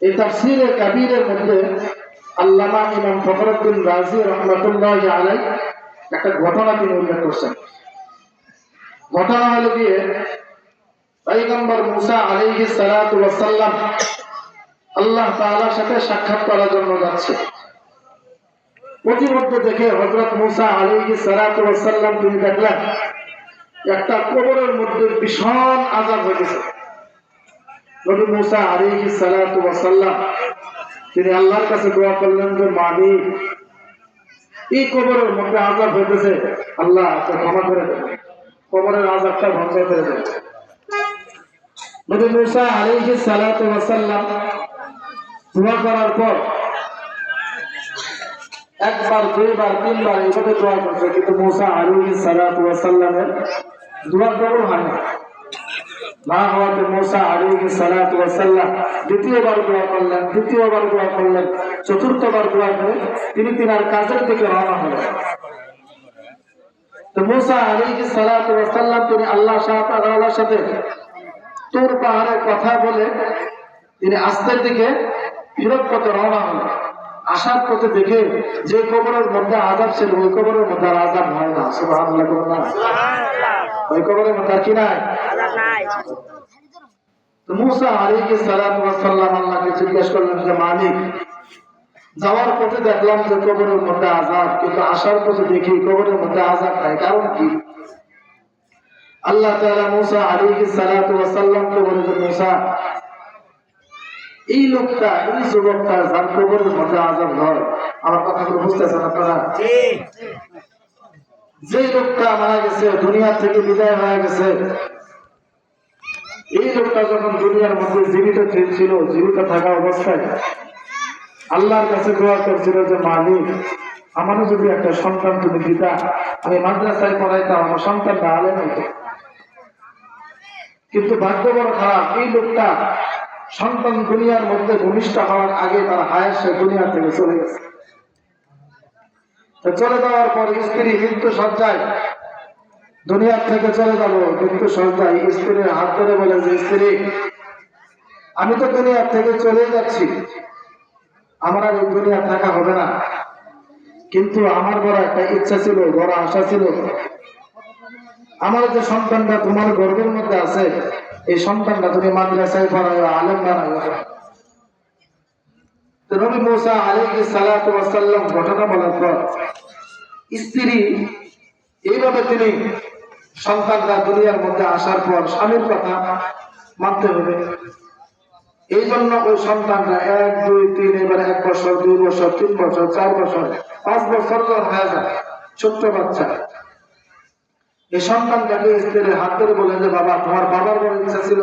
এই মধ্যে আল্লামা ইমাম ফখরুদ্দিন রাজি রহমতুল্লাহ আলাই একটা ঘটনা তিনি উল্লেখ করছেন। ঘটনা হলো গিয়ে মুসা আল্লাহ সাথে সাক্ষাৎ করার জন্য যাচ্ছে। দেখে হযরত মুসা আলাইহি সালাতু ওয়াসাল্লাম তিনি দেখলেন, একটা কবরের মধ্যে ভীষণ আযাব হয়েছে নবী মুসা আলাইহি সালাতু ওয়াসাল্লাম তিনি আল্লাহর কাছে দোয়া করলেন যে মালিক এই কবরের মধ্যে আযাব হইতেছে, আল্লাহ আপনি ক্ষমা করে দেন। কবরের আযাবটা বন্ধ করে দেন। নবী মুসা আলাইহি সালাতু ওয়াসাল্লাম দোয়া করার পর একবার, দুইবার, তিনবার এইভাবে দোয়া করছে, কিন্তু মুসা আলাইহি সালাতু ওয়াসাল্লামের দোয়া কবুল হয় না মা হওয়াতে মুসা আলাইহি সালাতু ওয়াসাল্লাম দ্বিতীয়বার দোয়া করলেন দোয়া করলেন চতুর্থবার দোয়া করে তিনি তিনার কাজের দিকে রওনা হলেন তো মুসা আলাইহি সালাতু ওয়াসাল্লাম তিনি আল্লাহ সাথে তোর পাহাড়ে কথা বলে তিনি আস্তের দিকে ফিরত পথে রওনা হলেন আসার পথে দেখে যে কবরের মধ্যে আজাব ছিল ওই কবরের মধ্যে আজাব হয় না না ওই কবরের মধ্যে কি নাই তো মুসা সালাতু ওয়াসাল্লাম আল্লাহকে জিজ্ঞেস করলেন যে মালিক যাওয়ার পথে দেখলাম যে কবরের মধ্যে আজাব কিন্তু আসার পথে দেখি কবরের মধ্যে আজাব নাই। কারণ কি? আল্লাহ তাআলা মুসা আলাইহি সালাতু ওয়াসাল্লামকে বলেছেন মুসা এই লোকটা এই যুবকটা যার কবরের মধ্যে আজাব হয় আমার কথাগুলো বুঝতেছেন আপনারা? যে লোকটা মারা গেছে দুনিয়া থেকে বিদায় হয়ে গেছে এই লোকটা যখন দুনিয়ার মধ্যে জীবিত ছিল, জীবিত থাকা অবস্থায় আল্লাহর কাছে দোয়া করছিল যে মালিক আমারও যদি একটা সন্তান তুমি দিতা আমি মাদ্রাসায় পড়াইতাম, আমার সন্তানটা আলেম হইতো। কিন্তু ভাগ্য বড় খারাপ, এই লোকটা সন্তান দুনিয়ার মধ্যে ভূমিষ্ঠ হওয়ার আগে তার হায়ের সে দুনিয়া থেকে চলে গেছে। চলে যাওয়ার পর স্ত্রী মৃত্যু সজ্জায় দুনিয়ার থেকে চলে যাব মৃত্যু সজ্জায় স্ত্রীর হাত ধরে বলে যে, স্ত্রী, আমি তো দুনিয়ার থেকে চলে যাচ্ছি। আমার আর দুনিয়া থাকা হবে না। কিন্তু আমার বড় একটা ইচ্ছা ছিল, বড় আশা ছিল। আমার যে সন্তানটা তোমার গর্বের মধ্যে আছে, এই সন্তানটা তুমি মাদ্রাসায় পড়ায় আলেম বানাবে তো নবী মুসা সালাতু ওয়াসাল্লাম ঘটনা বলার পর, স্ত্রী, এইভাবে তিনি সন্তানরা দুনিয়ার মধ্যে আসার পর স্বামীর কথা মানতে হবে। এই জন্য ওই সন্তানরা এক, দুই, তিন, এবার এক বছর, দুই বছর, তিন বছর, চার বছর, পাঁচ বছর হয়ে যায়, ছোট্ট বাচ্চা। এই সন্তানটাকে স্ত্রীর হাত ধরে বলে যে, বাবা, তোমার বাবার বড় ইচ্ছা ছিল।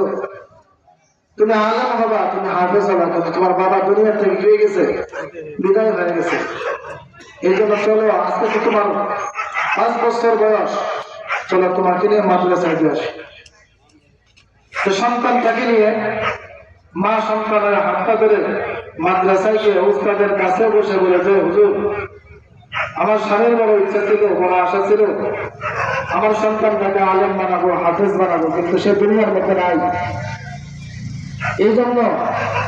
তুমি আলাম হবা, তুমি হাফেজ হবা, কিন্তু তোমার বাবা দুনিয়া থেকে গিয়ে গেছে, বিদায় হয়ে গেছে। এই জন্য চলো, আজকে তো তোমার পাঁচ বছর বয়স। চলো, তোমাকে নিয়ে মাদ্রাসায় দিয়ে আসি তো সন্তানটাকে নিয়ে মা সন্তানের হাতটা ধরে মাদ্রাসায় গিয়ে উস্তাদের কাছে বসে বলেছে হুজুর, আমার স্বামীর বড় ইচ্ছা ছিল, বড় আশা ছিল। আমার সন্তান সন্তানটাকে আলেম বানাবো, হাফেজ বানাবো, কিন্তু সে দুনিয়ার মধ্যে নাই। এই জন্য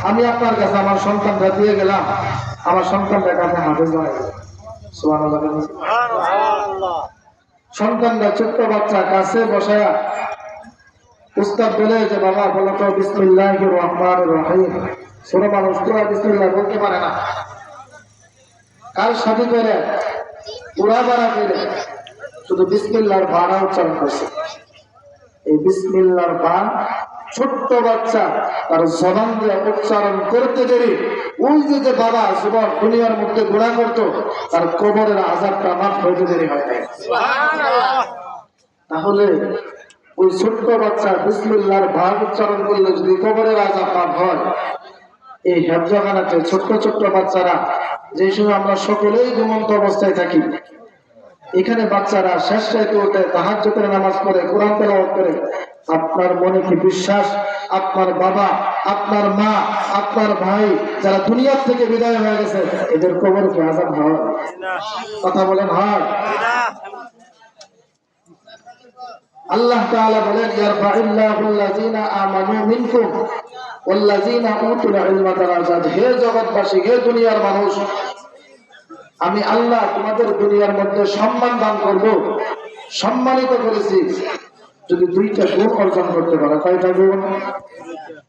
আমি আপনার কাছে আমার সন্তানটা দিয়ে গেলাম। আমার সন্তানটাকে আপনি হাফেজ বানাবো সুবহানাল্লাহ। সন্তানরা ছোট্ট বাচ্চা কাছে বসায়া উস্তাদ বলে যে, বাবা, বলো তো বিসমিল্লাহ রহমান রহিম। ছোট মানুষ তোরা বিসমিল্লাহ বলতে পারে না। কার সাথে করে? উড়া বাড়া করে, শুধু বিসমিল্লার বানা উচ্চারণ করছে। এই বিসমিল্লার বান ছোট্ট বাচ্চা, তার জবান দিয়ে উচ্চারণ করতে দেরি। ওই যে যে বাবা যুবক দুনিয়ার মধ্যে ঘোরা করতো, তার কবরের আজাবটা মাফ হইতে দেরি হয় নাই। তাহলে ওই ছোট্ট বাচ্চা বিসমিল্লার ভাব উচ্চারণ করলে যদি কবরের আজাব মাফ হয়, এই হেফজাখানাতে ছোট্ট ছোট্ট বাচ্চারা, যে সময় আমরা সকলেই ঘুমন্ত অবস্থায় থাকি, এখানে বাচ্চারা শেষ রাইতে ওঠে তাহার করে নামাজ পড়ে, কোরআন তেলাওয়াত করে, আপনার মনে কি বিশ্বাস? আপনার বাবা, আপনার মা, আপনার ভাই যারা দুনিয়ার থেকে বিদায় হয়ে গেছে, এদের কবর কি আজাব হয়? কথা বলেন, হয়? আল্লাহ তাআলা বলেন আমানু মিনকুম ওয়াল্লাযিনা উতুল ইলমা দারাজাত হে জগৎবাসী, হে দুনিয়ার মানুষ, আমি আল্লাহ তোমাদের দুনিয়ার মধ্যে সম্মান দান করব, সম্মানিত করেছি। যদি দুইটা গুণ অর্জন করতে পারো, কয়টা গুণ?